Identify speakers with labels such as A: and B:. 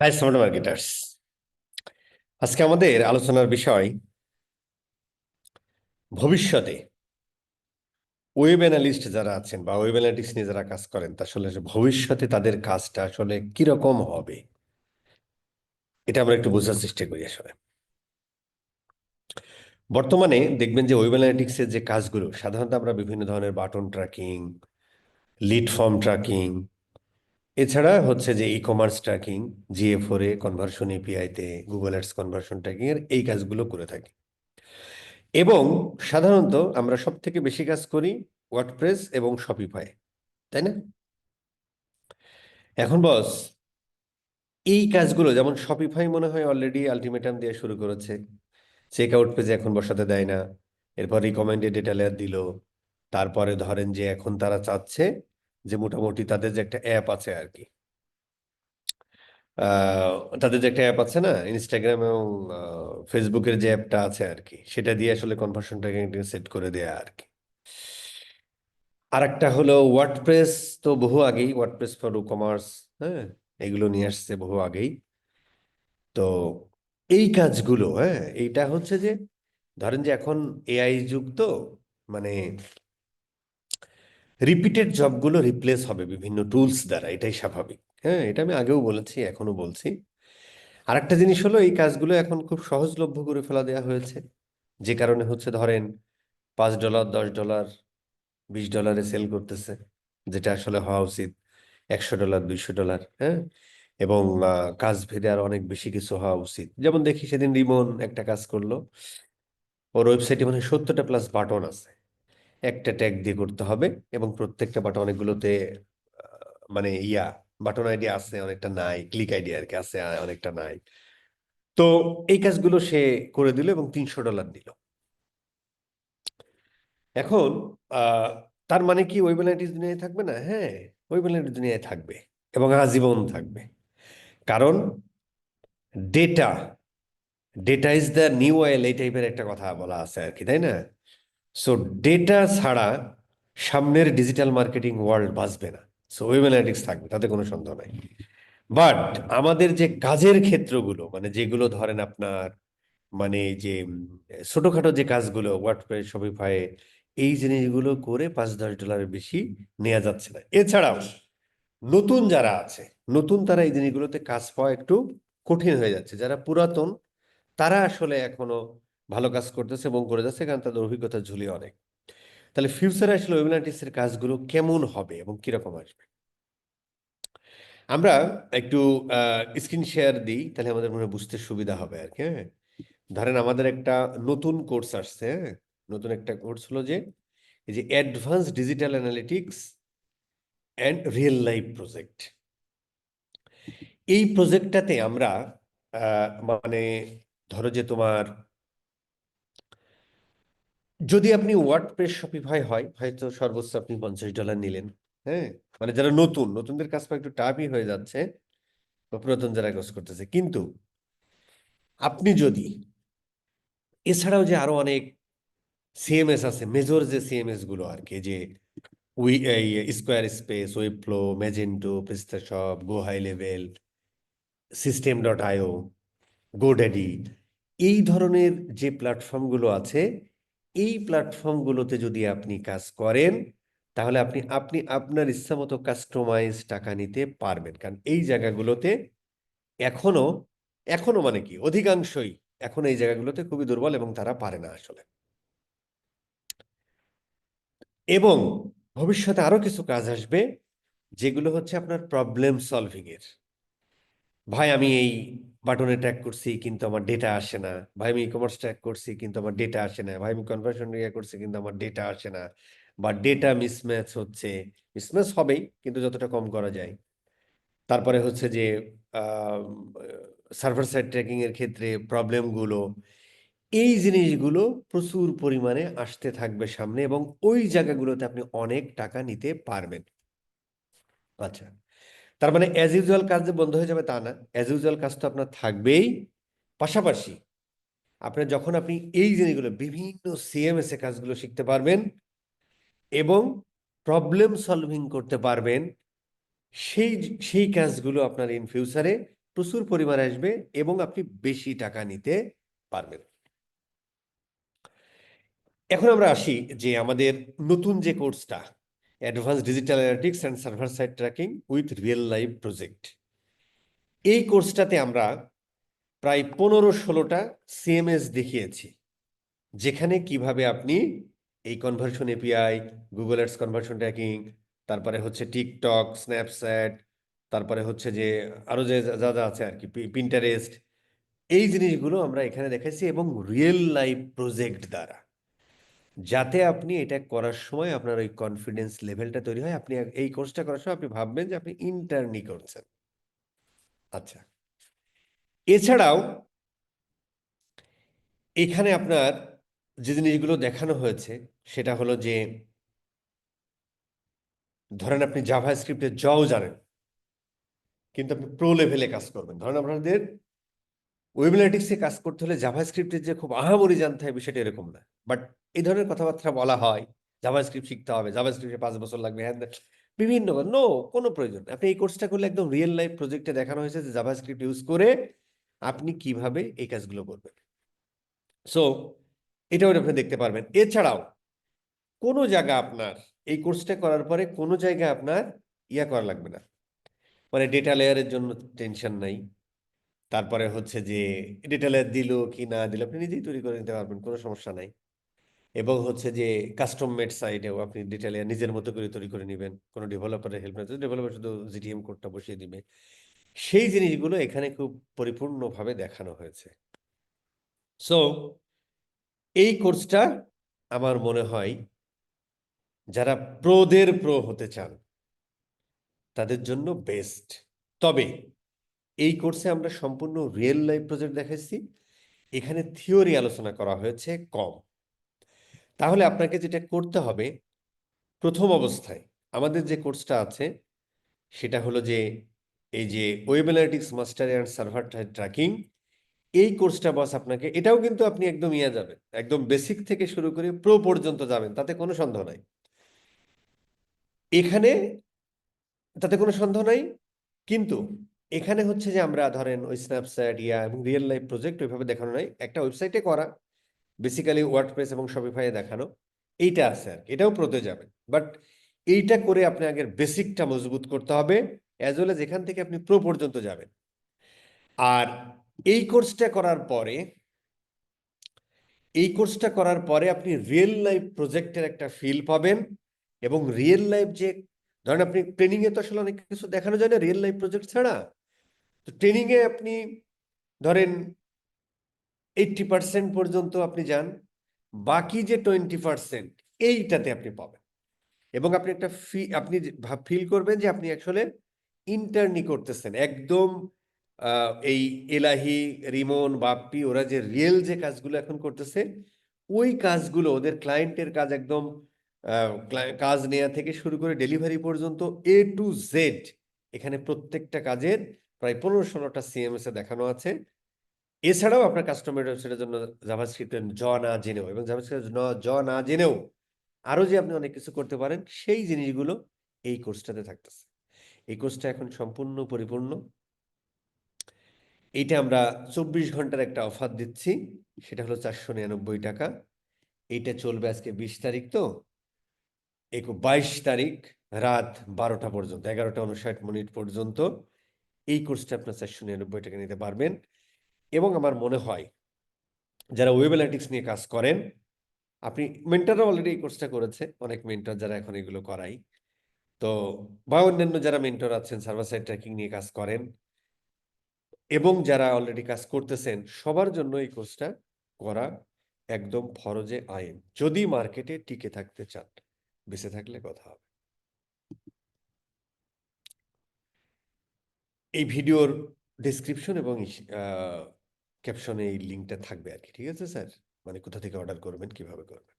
A: High smart marketers আজকে আমাদের আলোচনার বিষয় ভবিষ্যতে ওয়েব অ্যানালিস্ট যারা আছেন বা ওয়েব অ্যানালিটিক্স নিয়ে যারা কাজ করেন, তা আসলে ভবিষ্যতে তাদের কাজটা আসলে কীরকম হবে, এটা আমরা একটু বোঝার চেষ্টা করি আসলে। বর্তমানে দেখবেন যে ওয়েব অ্যানালিটিক্সের যে কাজগুলো, সাধারণত আমরা বিভিন্ন ধরনের button tracking lead form tracking এছাড়া হচ্ছে যে e commerce tracking G A four A conversion এপিআইতে গুগল অ্যাডস কনভার্সন ট্র্যাকিং এর এই কাজগুলো করে থাকি। এবং সাধারণত আমরা সব থেকে বেশি কাজ করি ওয়ার্ডপ্রেস এবং শপিফাই তাই না? এখন বস এই কাজগুলো যেমন শপিফাই মনে হয় অলরেডি আলটিমেটাম দিয়ে শুরু করেছে। চেক আউট পেজে এখন বসাতে দেয় না, এরপর রিকমেন্ডেড ডেটা লেয়ার দিল, তারপরে ধরেন যে এখন তারা চাচ্ছে যে মোটামুটি তাদের যে একটা অ্যাপ আছে আর কি তাদের যে একটা অ্যাপ আছে না ইনস্টাগ্রাম এবং ফেসবুকের যে অ্যাপটা আছে আর কি সেটা দিয়ে আসলে কনভার্সনটাকে সেট করে দেয়া আর কি আর একটা হলো ওয়ার্ডপ্রেস তো বহু আগেই ওয়ার্ডপ্রেস ফর কমার্স হ্যাঁ এগুলো নিয়ে আসছে বহু আগেই। তো এই কাজগুলো হ্যাঁ এইটা হচ্ছে যে, ধরেন যে এখন এআই যুগ তো মানে রিপিটেড জবগুলো রিপ্লেস হবে বিভিন্ন টুলস দ্বারা, এটাই স্বাভাবিক। হ্যাঁ এটা আমি আগেও বলেছি এখনও বলছি। আর একটা জিনিস হলো, এই কাজগুলো এখন খুব সহজলভ্য করে ফেলা দেওয়া হয়েছে। যে কারণে হচ্ছে, ধরেন, পাঁচ ডলার দশ ডলার বিশ ডলারে সেল করতেছে, যেটা আসলে হওয়া উচিত। একশো ডলার দুইশো ডলার হ্যাঁ? এবং কাজ ভেদে আর অনেক বেশি কিছু হওয়া উচিত। যেমন দেখি, সেদিন রিমন একটা কাজ করল। ওর ওয়েবসাইটে মানে সত্তরটা প্লাস বাটন আছে। একটা ট্যাগ দিয়ে করতে হবে এবং প্রত্যেকটা বাটন অনেকগুলোতে মানে ইয়া বাটন আইডি আছে, অনেকটা নাই ক্লিক আইডি আর কি আছে অনেকটা নাই। তো এই কাজগুলো সে করে দিল এবং তিনশো ডলার দিল। এখন তার মানে কি ওয়েব অ্যানালিটিক্স দুনিয়ায় থাকবে না? হ্যাঁ ওয়েব অ্যানালিটিক্স দুনিয়ায় থাকবে এবং আজীবন থাকবে। কারণ data data is the new oil এই টাইপের একটা কথা বলা আছে আর কি, তাই না? সো ডেটা ছাড়া সামনের ডিজিটাল মার্কেটিং ওয়ার্ল্ড বাঁচবে না। সো ওয়েব অ্যানালিটিক্স থাকবে, তাতে কোনো সন্দেহ নাই। বাট আমাদের যে কাজের ক্ষেত্রগুলো মানে যেগুলো ধরেন আপনার মানে যে ছোটোখাটো যে কাজগুলো ওয়ার্ডপ্রেস শপিফাই এই জিনিসগুলো করে পাঁচ দশ ডলারের বেশি নেওয়া যাচ্ছে না। এছাড়াও, নতুন যারা আছে, নতুন তারা এই জিনিসগুলোতে কাজ পাওয়া একটু কঠিন হয়ে যাচ্ছে। যারা পুরাতন, তারা আসলে এখনও ভালো কাজ করতেছে এবং করে যাচ্ছে, কারণ তাদের অভিজ্ঞতা ঝুলি অনেক। তাহলে ফিউচারে আসলে ওয়েবনাইটিক্স এর কাজগুলো কেমন হবে এবং কীরকম আসবে? আমরা একটু স্ক্রিন শেয়ার দিই, তাহলে আমাদের মনে বুঝতে সুবিধা হবে আর কি হ্যাঁ? ধরেন আমাদের একটা নতুন কোর্স আসছে হ্যাঁ? নতুন একটা কোর্স হলো যে, এই যে advance digital analytics and real life project. এই প্রজেক্টটাতে আমরা মানে ধরো যে তোমার যদি আপনি ওয়ার্ডপ্রেস শপিফাই হয়, হয়তো সর্বোচ্চ আপনি পঞ্চাশ ডলার নিলেন। হ্যাঁ? মানে যারা নতুন, নতুনদের কাজ একটু টাফই হয়ে যাচ্ছে, বা পুরাতন যারা কাজ করতেছে। কিন্তু আপনি যদি, এছাড়াও যে আরও অনেক সিএমএস আছে মেজর যে সিএমএসগুলো আর কি, যে we Squarespace Webflow Magento PrestaShop GoHighLevel system dot IO GoDaddy এই ধরনের যে প্ল্যাটফর্মগুলো আছে এই প্ল্যাটফর্মগুলোতে যদি আপনি কাজ করেন, তাহলে আপনি আপনি আপনার ইচ্ছা মতো কাস্টমাইজ টাকা নিতে পারবেন। কারণ এই জায়গাগুলোতে এখনও এখনও মানে কি, অধিকাংশই এখন এই জায়গাগুলোতে খুবই দুর্বল এবং তারা পারে না আসলে। এবং ভবিষ্যতে আরও কিছু কাজ আসবে, যেগুলো হচ্ছে আপনার প্রবলেম সলভিং এর। ভাই, আমি এই বাটনে ট্র্যাক করছি, কিন্তু আমার ডেটা আসে না। ভাই, আমি ই কমার্স ট্র্যাক করছি, কিন্তু আমার ডেটা আসে না। ভাই, আমি কনভার্সন ইয়ে করছি, কিন্তু আমার ডেটা আসে না। বা ডেটা মিসম্যাচ হচ্ছে। মিসম্যাচ হবেই, কিন্তু যতটা কম করা যায়। তারপরে হচ্ছে যে সার্ভার সাইড ট্র্যাকিং এর ক্ষেত্রে প্রবলেমগুলো এই জিনিসগুলো প্রচুর পরিমাণে আসতে থাকবে সামনে এবং ওই জায়গাগুলোতে আপনি অনেক টাকা নিতে পারবেন। আচ্ছা। তার মানে অ্যাজ ইউজুয়াল কাজ যে বন্ধ হয়ে যাবে তা না। অ্যাজ ইউজুয়াল কাজ তো আপনার থাকবেই। পাশাপাশি আপনার যখন আপনি এই জিনিসগুলো, বিভিন্ন সিএমএস এ কাজগুলো শিখতে পারবেন এবং প্রবলেম সলভিং করতে পারবেন, সেই সেই কাজগুলো আপনার ইন ফিউচারে প্রচুর পরিমাণে আসবে এবং আপনি বেশি টাকা নিতে পারবেন। এখন আমরা আসি যে আমাদের নতুন যে কোর্সটা advance digital analytics and server side tracking with real life project এই কোর্সটাতে আমরা প্রায় পনেরো ষোলোটা সিএমএস দেখিয়েছি, যেখানে কীভাবে আপনি এই conversion API Google ads conversion tracking তারপরে হচ্ছে টিকটক স্ন্যাপচ্যাট তারপরে হচ্ছে যে আরও যে যা যা আছে আর কি পিন্টারেস্ট এই জিনিসগুলো আমরা এখানে দেখাচ্ছি এবং রিয়েল লাইফ প্রজেক্ট দ্বারা। যাতে আপনি এটা করার সময় আপনার ওই কনফিডেন্স লেভেলটা তৈরি হয়। আপনি এই কোর্সটা করার সময় আপনি ভাববেন যে আপনি ইন্টার্নি করছেন। আচ্ছা। এছাড়াও এখানে আপনার যে জিনিসগুলো দেখানো হয়েছে, সেটা হলো যে ধরেন আপনি জাভা স্ক্রিপ্টের জও জানেন, কিন্তু আপনি প্রো লেভেলে কাজ করবেন। ধরেন আপনাদের ওয়েবলাইটিক্সে কাজ করতে হলে জাভা স্ক্রিপ্টের যে খুব আহামরি জানতে হবে বিষয়টা এরকম না। বাট এই ধরনের কথাবার্তা বলা হয়। জাভা স্ক্রিপ্ট শিখতে হবে জাভা স্ক্রিপ্টে পাঁচ বছর লাগবে হ্যাঁ বিভিন্ন নো, কোনো প্রয়োজন। আপনি এই কোর্সটা করলে একদম রিয়েল লাইফ প্রজেক্টে দেখানো হয়েছে যে জাভা স্ক্রিপ্ট ইউজ করে আপনি কীভাবে এই কাজগুলো করবেন। সো এটাও আপনি দেখতে পারবেন। এছাড়াও, কোনো জায়গা আপনার, এই কোর্সটা করার পরে কোনো জায়গা আপনার ইয়া করা লাগবে না। মানে ডেটা লেয়ারের জন্য টেনশন নাই। তারপরে হচ্ছে যে ডেটা লেয়ার দিল কি না দিল, আপনি নিজেই তৈরি করে নিতে পারবেন, কোনো সমস্যা নাই। এবং হচ্ছে যে কাস্টম মেড সাইডেও আপনি ডেটা লেয়ার নিজের মতো করে তৈরি করে নেবেন। কোনো ডেভেলপারের হেল্প না ডেভেলপার শুধু জিটিএম কোডটা বসিয়ে দিবে। সেই জিনিসগুলো এখানে খুব পরিপূর্ণভাবে দেখানো হয়েছে। সো এই কোর্সটা আমার মনে হয় যারা প্রোদের প্রো হতে চান, তাদের জন্য বেস্ট তবে এই কোর্সে আমরা সম্পূর্ণ রিয়েল লাইফ প্রজেক্ট দেখাচ্ছি এখানে থিওরি আলোচনা করা হয়েছে কম। তাহলে আপনাকে যেটা করতে হবে, প্রথম অবস্থায় আমাদের যে কোর্সটা আছে, সেটা হলো যে, এই যে web analytics master and server tracking, এই কোর্সটা বস আপনাকে, এটাও কিন্তু আপনি একদম ইয়া যাবেন, একদম বেসিক থেকে শুরু করে প্রো পর্যন্ত যাবেন, তাতে কোনো সন্দেহ নাই। এখানে তাতে কোনো সন্দেহ নাই, কিন্তু এখানে হচ্ছে যে আমরা ধরেন ওই স্ন্যাপচ্যাট ইয়া এবং রিয়েল লাইফ প্রজেক্ট ওইভাবে দেখানো নাই, একটা ওয়েবসাইটে করা। বেসিক্যালি ওয়ার্ডপ্রেস এবং শপিফাইয়ে দেখানো, এইটা আছে আর এটাও প্রতে যাবে। বাট এইটা করে আপনি আগের বেসিকটা মজবুত করতে হবে অ্যাজ ওয়েল এজ এখান থেকে আপনি প্রো পর্যন্ত যাবেন। আর এই কোর্সটা করার পরে, এই কোর্সটা করার পরে আপনি রিয়েল লাইফ প্রজেক্টের একটা ফিল পাবেন এবং রিয়েল লাইফ যে, ধরেন আপনি ট্রেনিং এ তো আসলে অনেক কিছু দেখানো যায় না রিয়েল লাইফ প্রজেক্ট ছাড়া। তো ট্রেনিং এ আপনি, ধরেন এইটটি পার্সেন্ট পর্যন্ত আপনি যান, বাকি যে টোয়েন্টি পার্সেন্ট এইটাতে আপনি পাবেন। এবং আপনি একটা ফি আপনি ফিল করবেন যে আপনি আসলে ইন্টার্নি করতেছেন। একদম এই এলাহি, রিমন, বাপ্পি, ওরা যে রিয়েল যে কাজগুলো এখন করতেছে, ওই কাজগুলো, ওদের ক্লায়েন্টের কাজ একদম কাজ নেওয়া থেকে শুরু করে ডেলিভারি পর্যন্ত এ টু জেড এখানে প্রত্যেকটা কাজের প্রায় পনেরো ষোলোটা সিএমএস এ দেখানো আছে। এছাড়াও আপনার কাস্টমার ওয়েবসাইটের জন্য জাভাস্ক্রিপ্টের জ না জেনেও এবং জাভাস্ক্রিপ্টের জ না জেনেও আরও যে আপনি অনেক কিছু করতে পারেন, সেই জিনিসগুলো এই কোর্সটাতে থাকতেছে। এই কোর্সটা এখন সম্পূর্ণ পরিপূর্ণ। এইটা আমরা চব্বিশ ঘণ্টার একটা অফার দিচ্ছি, সেটা হলো চারশো নিরানব্বই টাকা। এইটা চলবে আজকে বিশ তারিখ তো, এক বাইশ তারিখ রাত বারোটা পর্যন্ত, এগারোটা উনষাট মিনিট পর্যন্ত। এই কোর্সটা আপনার চারশো নিরানব্বই টাকা নিতে পারবেন। এবং আমার মনে হয় যারা ওয়েব অ্যানালিটিক্স নিয়ে কাজ করেন, আপনি মেন্টাররা অলরেডি এই কোর্সটা করেছে, অনেক মেন্টর যারা এখন এগুলো করাই। তো বা অন্যান্য যারা মেন্টর আছেন সার্ভার সাইড ট্র্যাকিং নিয়ে কাজ করেন, এবং যারা অলরেডি কাজ করতেছেন, সবার জন্য এই কোর্সটা করা একদম ফরজে আইন। যদি মার্কেটে টিকে থাকতে চান, বেঁচে থাকলে কথা হবে। এই ভিডিওর ডেসক্রিপশন এবং ক্যাপশনে এই লিঙ্কটা থাকবে আর কি ঠিক আছে স্যার? মানে কোথা থেকে অর্ডার করবেন, কীভাবে করবেন?